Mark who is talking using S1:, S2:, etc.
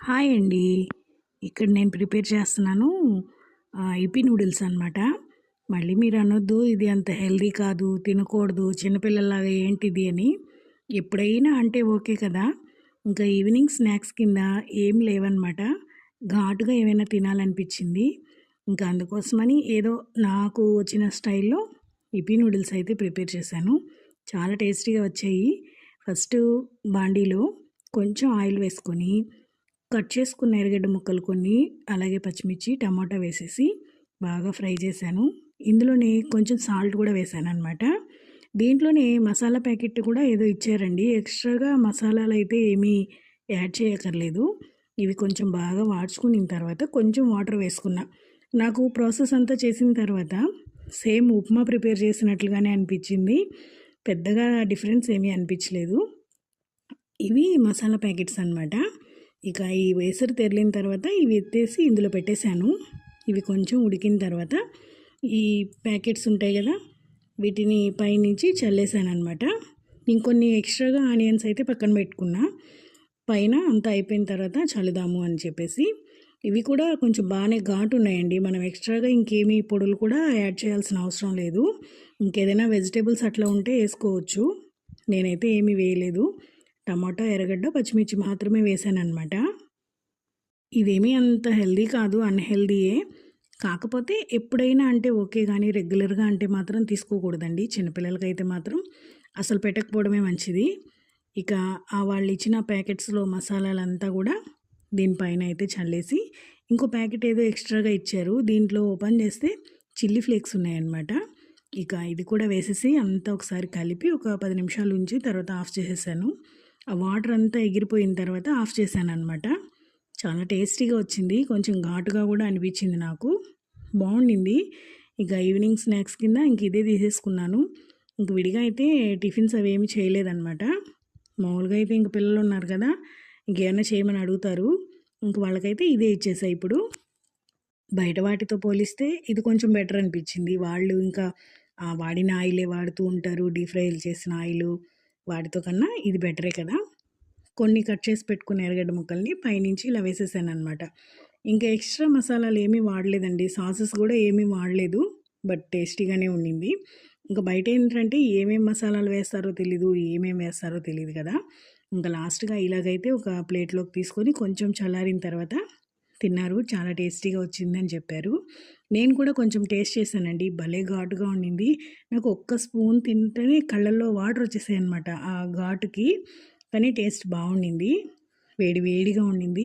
S1: Hi అండి ఇక్కడ నేను ప్రిపేర్ చేస్తున్నాను ఇపి నూడిల్స్ అనమాట. మళ్ళీ మీరు అనొద్దు ఇది అంత హెల్దీ కాదు, తినకూడదు, చిన్నపిల్లలాగా ఏంటిది అని. ఎప్పుడైనా అంటే ఓకే కదా! ఇంకా ఈవినింగ్ స్నాక్స్ కింద ఏం లేవన్నమాట ఘాటుగా ఏమైనా తినాలనిపించింది. ఇంకా అందుకోసమని ఏదో నాకు వచ్చిన స్టైల్‌లో ఇపి నూడిల్స్ అయితే ప్రిపేర్ చేశాను. చాలా టేస్టీగా వచ్చాయి. ఫస్ట్ బాండీలో కొంచెం ఆయిల్ వేసుకొని కట్ చేసుకున్న ఎర్రగడ్డ ముక్కలు కొన్ని, అలాగే పచ్చిమిర్చి, టమాటా వేసేసి బాగా ఫ్రై చేశాను. ఇందులోనే కొంచెం సాల్ట్ కూడా వేశాననమాట. దీంట్లోనే మసాలా ప్యాకెట్ కూడా ఏదో ఇచ్చారండి. ఎక్స్‌ట్రాగా మసాలాలు అయితే ఏమీ యాడ్ చేయక్కర్లేదు. ఇవి కొంచెం బాగా వాడ్చుకున్న తర్వాత కొంచెం వాటర్ వేసుకున్నా. నాకు ప్రాసెస్ అంతా చేసిన తర్వాత సేమ్ ఉప్మా ప్రిపేర్ చేసినట్లుగానే అనిపించింది. పెద్దగా డిఫరెన్స్ ఏమీ అనిపించలేదు. ఇవి మసాలా ప్యాకెట్స్ అనమాట. ఇక ఈ వేసరు తెరిలిన తర్వాత ఇవి ఎత్తేసి ఇందులో పెట్టేశాను. ఇవి కొంచెం ఉడికిన తర్వాత ఈ ప్యాకెట్స్ ఉంటాయి కదా! వీటిని పైనుంచి చల్లేసాననమాట. ఇంకొన్ని ఎక్స్‌ట్రాగా ఆనియన్స్ అయితే పక్కన పెట్టుకున్నా. పైన అంతా అయిపోయిన తర్వాత చల్లుదాము అని చెప్పేసి. ఇవి కూడా కొంచెం బాగానే ఘాటు ఉన్నాయండి మనం ఎక్స్‌ట్రాగా ఇంకేమీ పొడులు కూడా యాడ్ చేయాల్సిన అవసరం లేదు. ఇంకేదైనా వెజిటేబుల్స్ అట్లా ఉంటే వేసుకోవచ్చు నేనైతే ఏమీ వేయలేదు. టమాటా, ఎర్రగడ్డ, పచ్చిమిర్చి మాత్రమే వేశాననమాట. ఇదేమీ అంత హెల్దీ కాదు. అన్హెల్దీయే కాకపోతే ఎప్పుడైనా అంటే ఓకే కానీ రెగ్యులర్‌గా అంటే మాత్రం తీసుకోకూడదండి. చిన్నపిల్లలకైతే మాత్రం అసలు పెట్టకపోవడమే మంచిది. ఇక ఆ వాళ్ళిచ్చిన ప్యాకెట్స్‌లో మసాలాలంతా కూడా దీనిపైన అయితే చల్లేసి ఇంకో ప్యాకెట్ ఏదో ఎక్స్‌ట్రాగా ఇచ్చారు. దీంట్లో ఓపెన్ చేస్తే చిల్లీ ఫ్లేక్స్ ఉన్నాయన్నమాట. ఇక ఇది కూడా వేసేసి అంతా ఒకసారి కలిపి ఒక పది నిమిషాలు ఉంచి తర్వాత ఆఫ్ చేసేసాను. ఆ వాటర్ అంతా ఎగిరిపోయిన తర్వాత ఆఫ్ చేశాను అనమాట చాలా టేస్టీగా వచ్చింది. కొంచెం ఘాటుగా కూడా అనిపించింది నాకు. బాగుండింది ఇక ఈవినింగ్ స్నాక్స్ కింద ఇంక ఇదే తీసేసుకున్నాను. ఇంక విడిగా అయితే టిఫిన్స్ అవేమీ చేయలేదనమాట. మామూలుగా అయితే ఇంక పిల్లలు ఉన్నారు కదా! ఇంకేమైనా చేయమని అడుగుతారు. ఇంక వాళ్ళకైతే ఇదే ఇచ్చేసా ఇప్పుడు. బయట వాటితో పోలిస్తే ఇది కొంచెం బెటర్ అనిపించింది. వాళ్ళు ఇంకా వాడిన ఆయిలే వాడుతూ ఉంటారు. డీప్ ఫ్రైలు చేసిన ఆయిలు వాటితో కన్నా ఇది బెటరే కదా! కొన్ని కట్ చేసి పెట్టుకున్న ఎర్రగడ్డ ముక్కల్ని పైనుంచి ఇలా వేసేసాను అనమాట ఇంకా ఎక్స్‌ట్రా మసాలాలు ఏమీ వాడలేదండి. సాసెస్ కూడా ఏమీ వాడలేదు. బట్ టేస్టీగానే ఉండింది. ఇంకా బయట ఏంటంటే ఏమేం మసాలాలు వేస్తారో తెలీదు. ఏమేం వేస్తారో తెలియదు కదా! ఇంకా లాస్ట్‌గా ఇలాగైతే ఒక ప్లేట్‌లోకి తీసుకొని కొంచెం చల్లారిన తర్వాత తిన్నారు. చాలా టేస్టీగా వచ్చిందని చెప్పారు. నేను కూడా కొంచెం టేస్ట్ చేశానండి. భలే ఘాటుగా ఉండింది. నాకు ఒక్క స్పూన్ తింటేనే కళ్ళల్లో వాటర్ వచ్చేసాయి అనమాట ఆ ఘాటుకి. కానీ టేస్ట్ బాగుండింది వేడి వేడిగా ఉండింది.